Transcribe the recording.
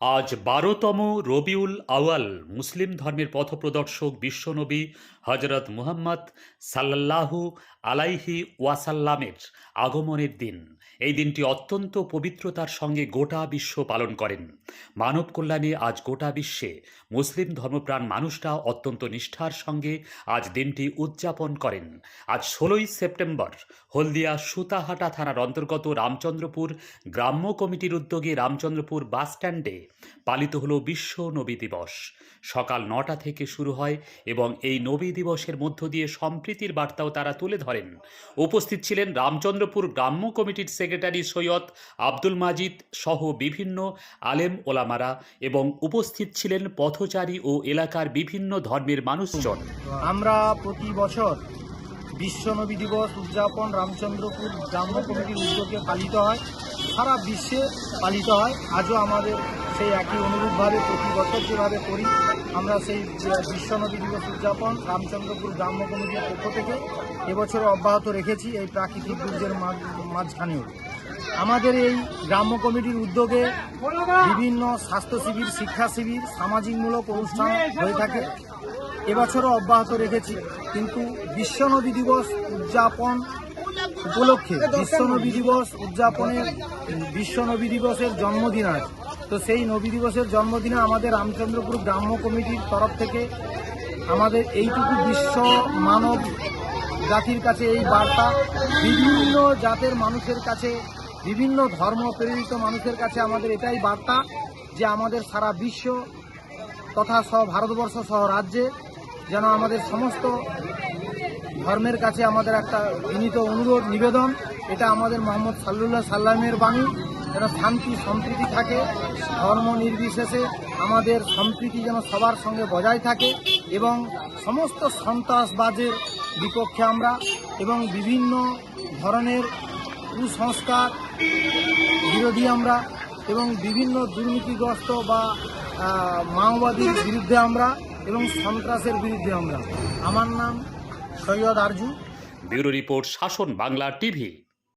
আজ বারোতম রবিউল আওয়াল মুসলিম ধর্মের পথপ্রদর্শক বিশ্বনবী হজরত মুহাম্মদ সাল্লাল্লাহু আলাইহি ওয়াসাল্লামের আগমনের দিন। এই দিনটি অত্যন্ত পবিত্রতার সঙ্গে গোটা বিশ্ব পালন করেন। মানব কল্যাণে আজ গোটা বিশ্বে মুসলিম ধর্মপ্রাণ মানুষরা অত্যন্ত নিষ্ঠার সঙ্গে আজ দিনটি উদযাপন করেন। আজ ষোলোই সেপ্টেম্বর হলদিয়া সুতাহাটা থানার অন্তর্গত রামচন্দ্রপুর গ্রাম্য কমিটির উদ্যোগে রামচন্দ্রপুর বাস স্ট্যান্ডে পালিত হলো বিশ্ব নবী দিবস। সকাল নটা থেকে শুরু হয় এবং এই নবী দিবসের মধ্য দিয়ে সম্প্রীতির বার্তাও তারা তুলে ধরেন। উপস্থিত ছিলেন রামচন্দ্রপুর গ্রাম্য কমিটির সেক্রেটারি সৈয়দ আব্দুল মাজিদ সহ বিভিন্ন আলেম ওলামারা এবং উপস্থিত ছিলেন পথচারী ও এলাকার বিভিন্ন ধর্মের মানুষজন। আমরা প্রতি বছর বিশ্ব নবী দিবস উদযাপন রামচন্দ্রপুর গ্রাম্য কমিটির উদ্যোগে পালিত হয়। সারা বিশ্বে পালিত হয়। আজও আমাদের সেই একই অনুরূপভাবে প্রতি বছর যেভাবে করি, আমরা সেই বিশ্ব নবী দিবস উদযাপন রামচন্দ্রপুর গ্রাম্য কমিটির পক্ষ থেকে এবছরও অব্যাহত রেখেছি এই প্রাকৃতিক দুর্যোগের মাঝ- মাঝখানেও। আমাদের এই গ্রাম্য কমিটির উদ্যোগে বিভিন্ন স্বাস্থ্য শিবির, শিক্ষা শিবির, সামাজিকমূলক অনুষ্ঠান হয়ে থাকে। এবছরও অব্যাহত রেখেছি। কিন্তু বিশ্ব নদী দিবস উদযাপন উপলক্ষে বিশ্বনবী দিবস উদযাপনের বিশ্বনবী দিবসের জন্মদিন আজ। তো সেই নবী দিবসের জন্মদিনে আমাদের রামচন্দ্রপুর গ্রাম্য কমিটির তরফ থেকে আমাদের এইটুকু বিশ্ব মানব জাতির কাছে এই বার্তা, বিভিন্ন জাতের মানুষের কাছে, বিভিন্ন ধর্ম প্রেরিত মানুষের কাছে আমাদের এটাই বার্তা যে আমাদের সারা বিশ্ব তথা সহ ভারতবর্ষ সহ রাজ্যে যেন আমাদের সমস্ত ধর্মের কাছে আমাদের একটা বিনীত অনুরোধ, নিবেদন। এটা আমাদের মোহাম্মদ সাল্লুল্লাহ সাল্লামের বাণী। যেন শান্তি, সম্প্রীতি থাকে, ধর্ম নির্বিশেষে আমাদের সম্প্রীতি যেন সবার সঙ্গে বজায় থাকে এবং সমস্ত সন্ত্রাসবাদের বিপক্ষে আমরা এবং বিভিন্ন ধরনের কুসংস্কার বিরোধী আমরা এবং বিভিন্ন দুর্নীতিগ্রস্ত বা মাওবাদীর বিরুদ্ধে আমরা এবং সন্ত্রাসের বিরুদ্ধে আমরা। আমার নাম সৈয়দ আরজু। ব্যুরো রিপোর্ট শাসন বাংলা টিভি।